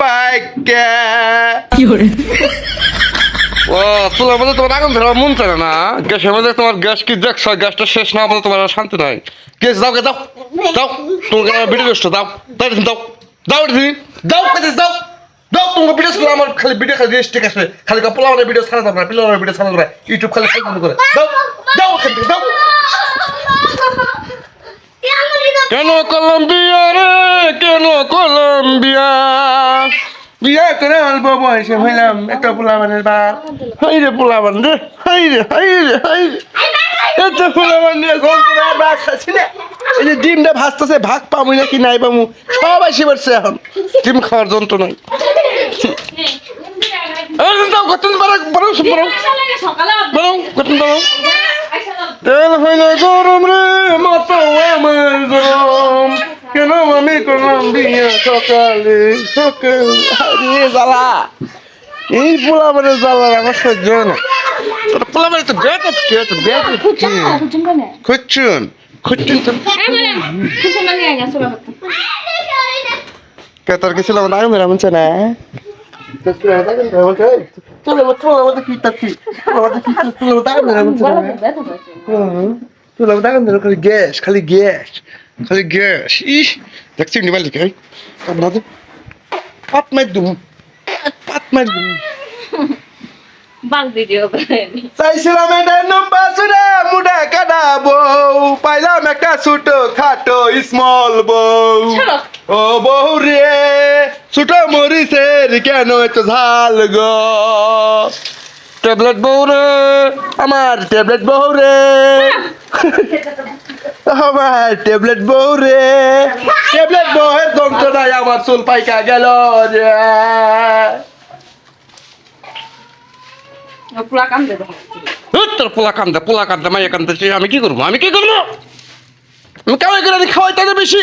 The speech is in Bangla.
ডাইকা Fiore, ও চুলার মধ্যে তোমার আগুন ধরা মন চায় না গ্যাসের মধ্যে তোমার গ্যাস কি দেখছ? গ্যাসটা শেষ না হলে তোমার শান্তি নাই। গ্যাস দাও দাও। দাও। তোমাকে ভিডিও বেস্ট দাও। দাও দিন দাও। দাও দিন দাও। কাজে দাও দাও। তোমাকে ভিডিও ছিল আমার খালি ভিডিও খালি রেস্ট ঠিক আছে। খালি পোলা আমার ভিডিও ছাড়া দেবে না। পিলা আমার ভিডিও ছাড়া দেবে ইউটিউব খালি খালি করে। দাও দাও দাও। কেন কলম্বিয়া রে? কেন কলম্বিয়া বিয়া করে অল্প বয়সে হইলাম একটা পোলাবানের বাপ। হাই রে পোলাবান রে হাই রে হাই রে হাই রে। এত পোলাবান নিয়ে ঘর করে আর ভাত খাচ্ছি না। এই যে ডিমটা ভাজতেছে ভাগ পামু নাকি নাই পামু? সব আসি পারছে এখন। ডিম খাওয়ার যন্ত্র নাই। কতদিন কতদিন তেল হইলে গরম রে মাথা আমার বিয়ে সকালে সকালে হারিয়ে জ্বালা। এই পোলা মানে জ্বালা আমার সহ্য হয় না। পোলা মানে তো দেখ তো দেখ খুঁজছুন খুঁজছুন তো। কে তোর কিছু লাগবে না? মেরা মনছে না। তুই লাগবে দেখেন তো খালি গ্যাস খালি গ্যাস। খালি গ্যাস ইস দেখছি নিবাল লিখে আপনাদের পাত মার দুম পাত মার করেনি চাইছিলাম এটা নম্বর সুরে মুডা কাটা বউ পাইলাম একটা ছোট খাটো স্মল বউ। ও বউ রে ছোট মরিচের কেন এত ঝাল গো? ট্যাবলেট বউ রে আমার ট্যাবলেট বউ রে। আমার ট্যাবলেট বউ রে। ট্যাবলেট বউয়ের যন্ত্রণায় আমার চুল পাইকা গেল রে পুরা কাম দেবো ধুর, তোর পোলা কান্দে পোলা কান্দে মাইয়া কান্দে আমি কি করব? আমি কি করব? আমি করে আমি খাওয়াই তাদের বেশি।